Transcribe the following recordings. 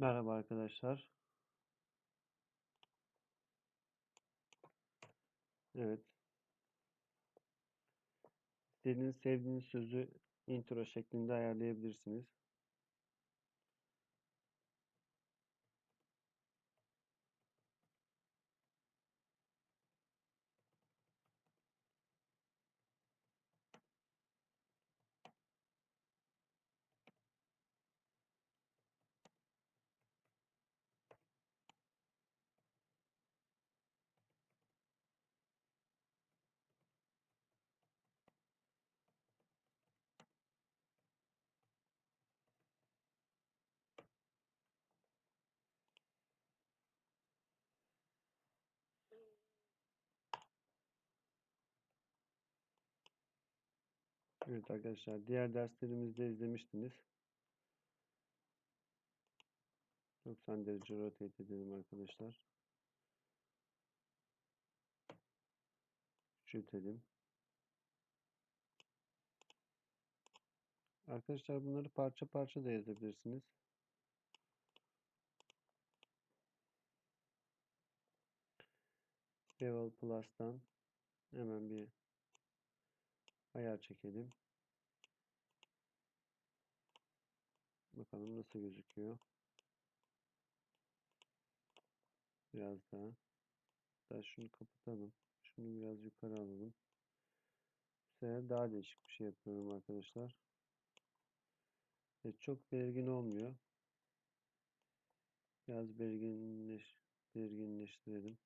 Merhaba arkadaşlar. Evet. İstediğiniz, sevdiğiniz sözü intro şeklinde ayarlayabilirsiniz. Evet arkadaşlar, diğer derslerimizde izlemiştiniz. 90 derece rotate edelim arkadaşlar. Küçültelim. Arkadaşlar bunları parça parça da yazabilirsiniz. Level Plus'tan hemen bir ayar çekelim. Bakalım nasıl gözüküyor. Biraz daha. Daha şunu kapatalım. Şunu biraz yukarı alalım. Bu sefer daha değişik bir şey yapıyorum arkadaşlar. Evet, çok belirgin olmuyor. Biraz belirginleş, belirginleştirelim.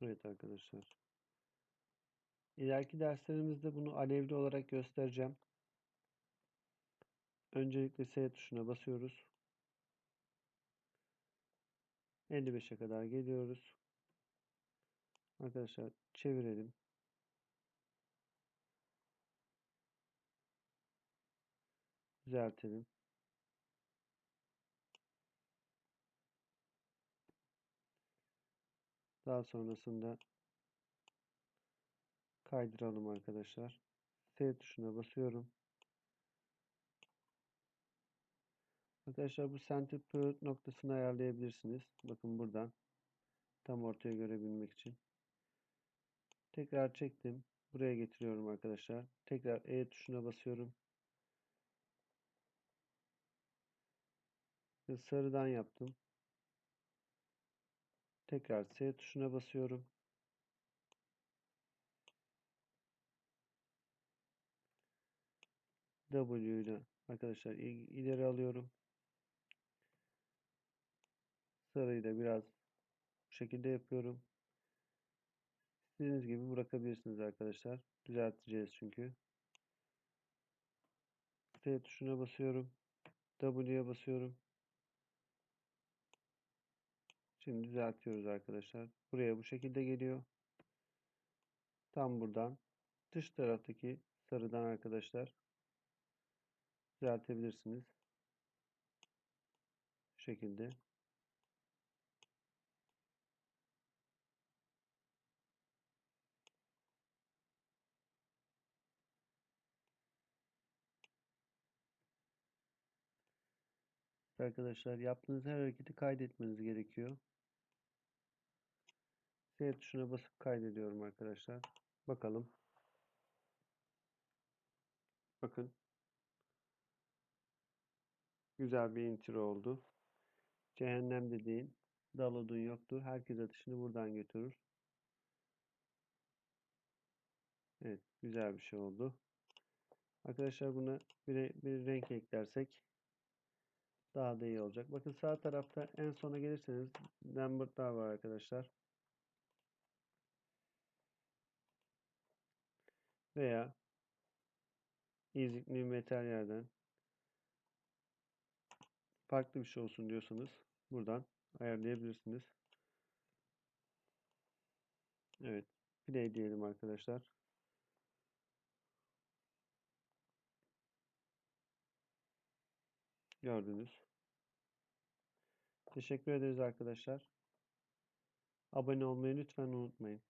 Evet arkadaşlar. İleriki derslerimizde bunu alevli olarak göstereceğim. Öncelikle S tuşuna basıyoruz. 55'e kadar geliyoruz. Arkadaşlar çevirelim. Düzeltelim. Daha sonrasında kaydıralım arkadaşlar. S tuşuna basıyorum. Arkadaşlar bu center period noktasını ayarlayabilirsiniz. Bakın buradan. Tam ortaya görebilmek için. Tekrar çektim. Buraya getiriyorum arkadaşlar. Tekrar E tuşuna basıyorum. Ve sarıdan yaptım. Tekrar S tuşuna basıyorum. W ile arkadaşlar ileri alıyorum. Sarıyı da biraz bu şekilde yapıyorum. İstediğiniz gibi bırakabilirsiniz arkadaşlar. Düzelteceğiz çünkü. T tuşuna basıyorum. W'ye basıyorum. Şimdi düzeltiyoruz arkadaşlar. Buraya bu şekilde geliyor. Tam buradan dış taraftaki sarıdan arkadaşlar düzeltebilirsiniz. Bu şekilde. Arkadaşlar yaptığınız her hareketi kaydetmeniz gerekiyor. S tuşuna basıp kaydediyorum arkadaşlar. Bakalım. Bakın. Güzel bir intro oldu. Cehennem dediğin dal odun yoktur. Herkes atışını buradan götürür. Evet. Güzel bir şey oldu. Arkadaşlar buna bir, bir renk eklersek daha da iyi olacak. Bakın sağ tarafta en sona gelirseniz number'lar var arkadaşlar. Veya easy new materyalden farklı bir şey olsun diyorsanız buradan ayarlayabilirsiniz. Evet. Play diyelim arkadaşlar. Gördünüz. Teşekkür ederiz arkadaşlar. Abone olmayı lütfen unutmayın.